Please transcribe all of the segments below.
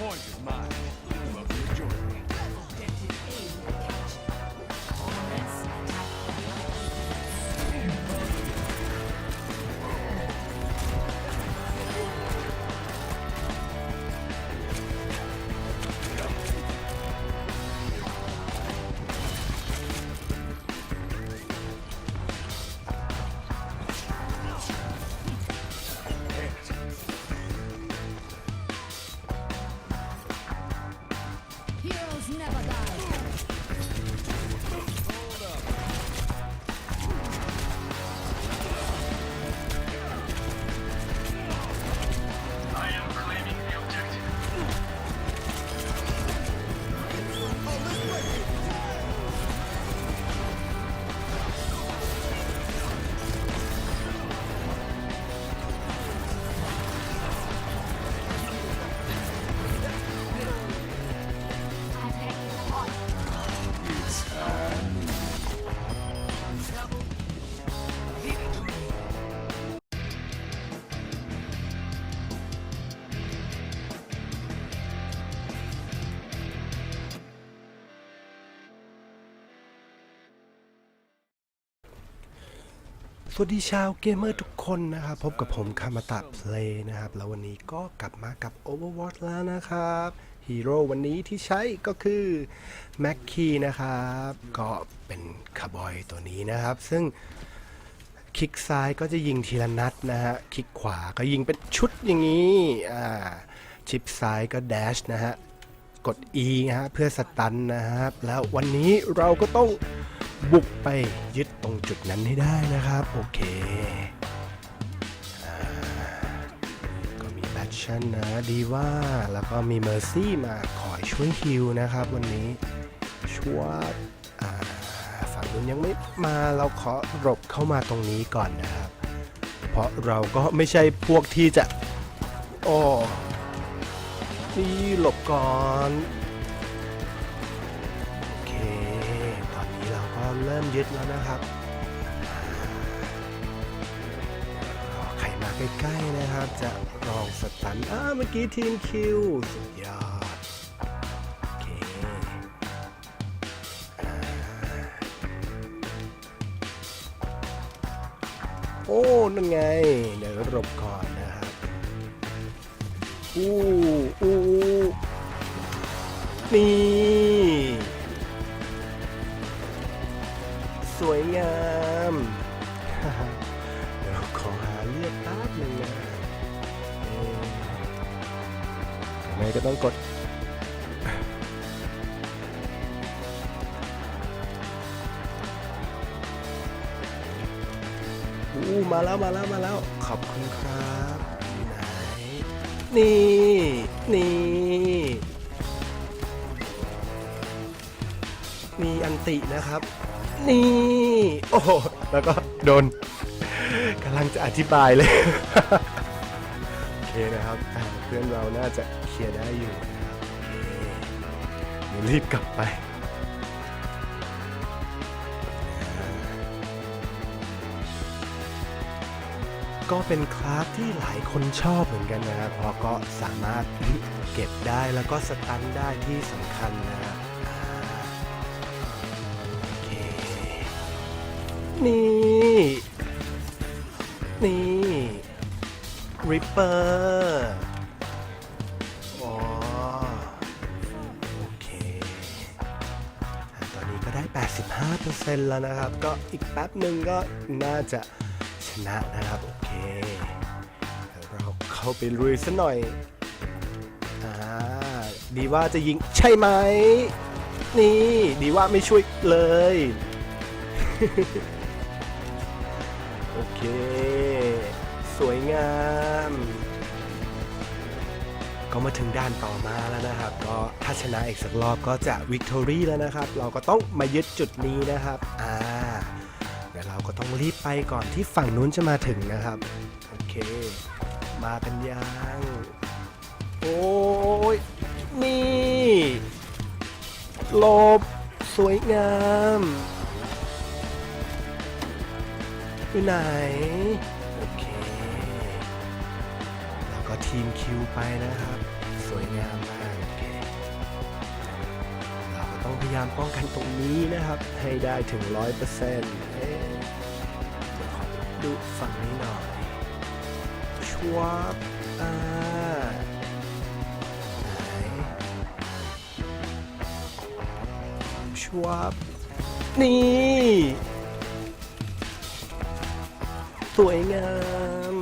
disappointed, man. สวัสดีชาวเกมเมอร์ทุกคนนะครับ พบกับผมคามาตะเพลย์นะครับ แล้ววันนี้ก็กลับมากับ Overwatch แล้วนะครับฮีโร่วันนี้ที่ใช้ก็คือแม็กคีนะครับ ก็เป็นคาร์บอยตัวนี้นะครับ ซึ่งคลิกซ้ายก็จะยิงทีละนัดนะฮะ คลิกขวาก็ยิงเป็นชุดอย่างนี้ อ่า ชิปซ้ายก็แดชนะฮะ กด E นะฮะเพื่อสตันนะครับ แล้ววันนี้เราก็ต้อง บุกไปยึดตรงจุดนั้นให้ได้นะครับ โอเคอก็มีแบทชั่นนะดีว่าแล้วก็มีเมอร์ซี่มาคอยช่วยฮิวนะครับ วันนี้ช่วยฝั่งนู้นยังไม่มาเราขอหลบเข้ามาตรงนี้ก่อนนะครับ เพราะเราก็ไม่ใช่พวกที่จะ โอ้นี่หลบก่อน เริ่มยึดแล้วนะครับรอใครมาใกล้ๆนะครับ จะลองสตันอ้าเมื่อกี้ทีมคิว สุดยอด โอเคอโอ้ นั่นไง เดี๋ยวหลบก่อนนะครับอู้อู้นี่ ยงามเดี๋ยวขอหาเลือดแป๊บหนึงนะเอ๊ะทำไมก็ต้องกด อู้มาแล้วมาแล้วมาแล้ว ขอบคุณครับอยู่ไหนนี่ นี่มีอันตินะครับ นี่ โอ้โห แล้วก็โดนกำลังจะอธิบายเลย โอเคนะครับเพื่อนเราน่าจะเคลียร์ได้อยู่นะครับรีบกลับไปก็เป็นคลาสที่หลายคนชอบเหมือนกันนะครับเพราะก็สามารถเก็บได้แล้วก็สตันได้ที่สำคัญนะครับ นี่ นี่ริปเปอร์อ๋อโอเค ตอนนี้ก็ได้ 85%แล้วนะครับ ก็อีกแป๊บหนึ่งก็น่าจะชนะนะครับ โอเคเดี๋ยวเราเข้าไปลุยซะหน่อยอ่าดีว่าจะยิงใช่ไหม นี่ ดีว่าไม่ช่วยเลย อเค สวยงาม ก็มาถึงด้านต่อมาแล้วนะครับ ก็ถ้าชนะอีกสักรอบก็จะวิกตอรี่แล้วนะครับ เราก็ต้องมายึดจุดนี้นะครับ อ่าเดี๋ยวเราก็ต้องรีบไปก่อนที่ฝั่งนู้นจะมาถึงนะครับ โอเค มากันยังโอ้ยนี่ลบสวยงาม อยู่ไหน โอเค แล้วก็ทีมคิวไปนะครับ สวยงามมากโอเคเราก็ต้องพยายามป้องกันตรงนี้นะครับ ให้ได้ถึงร้อยเปอร์เซ็นต์ขอดูฝั่งนี้หน่อยชวบอ่าไหนชวบนี่ วยงาม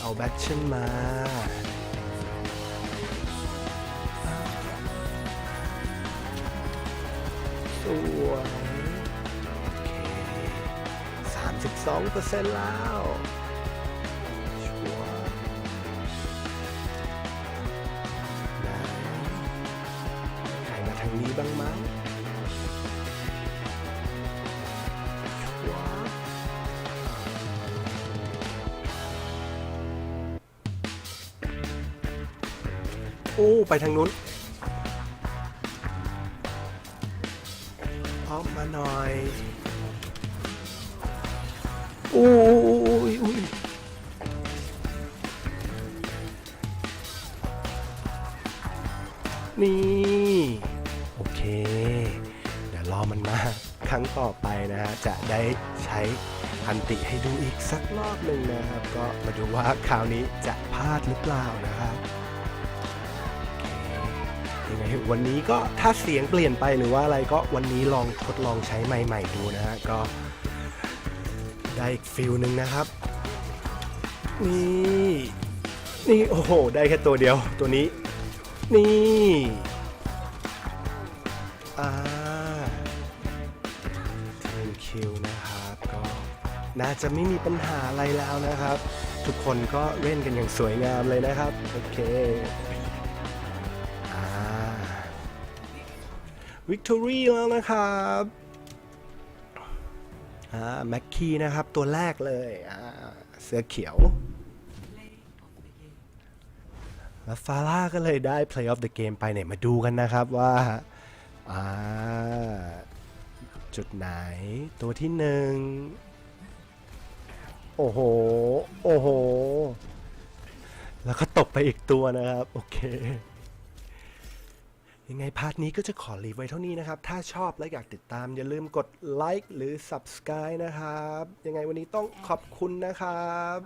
เอาแบทชั่นมา สวยสามสิบสองเปอร์เซ็นต์แล้วชัวร์ไหนใครมาทางนี้บ้างมั้งชั โอ้ไปทางนู้นออกมาหน่อยอุ้ยอุ้ยนี่ โอเค เดี๋ยวรอมันมาครั้งต่อไปนะฮะ จะได้ใช้อันติให้ดูอีกสักรอบหนึ่งนะครับ ก็มาดูว่าคราวนี้จะพลาดหรือเปล่านะครับ ยังไงวันนี้ก็ถ้าเสียงเปลี่ยนไปหรือว่าอะไรก็วันนี้ลองทดลองใช้ไมค์ใหม่ดูนะฮะก็ได้อีกฟิลหนึ่งนะครับ นี่นี่โอ้โห ได้แค่ตัวเดียวตัวนี้ นี่อ่าทีมคิวนะครับก็น่าจะไม่มีปัญหาอะไรแล้วนะครับ ทุกคนก็เล่นกันอย่างสวยงามเลยนะครับ โอเค วิกตอรี่แล้วนะครับอ่าแม็กคี้นะครับตัวแรกเลยอ่าเสื้อเขียว แล้วฟาร่าก็เลยได้ Play of the Game ไปเนี่ยมาดูกันนะครับว่าอ่าจุดไหนตัวที่หนึ่งโอ้โห โอ้โห แล้วก็ตกไปอีกตัวนะครับ โอเค ยังไงพาร์ทนี้ก็จะขอรีไว้เท่านี้นะครับ ถ้าชอบและอยากติดตาม อย่าลืมกดไลค์หรือ Subscribe นะครับ ยังไงวันนี้ต้องขอบคุณนะครับ